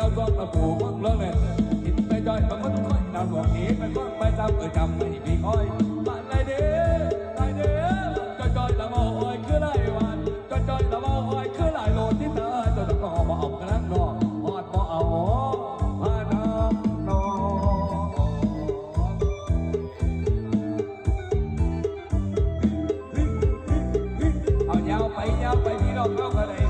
เราดวงมาผูกพวงเลิศเลยติดไปจอยมาคนค่อยเราดวงนี้มันควงไปซ้ำเออจำไม่มีคอยบ้านไหนเด้อไหเด้อจอยจอยละเมาอ้อยคือไรวันจอยจอยละเมาอ้อยคือไรโลดที่เธอจะต้องอบอกกระนั้นนอหอดบ่เอาเอายาไปยาไปพี่น้องเข้ากันเลย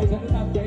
guys. Ano na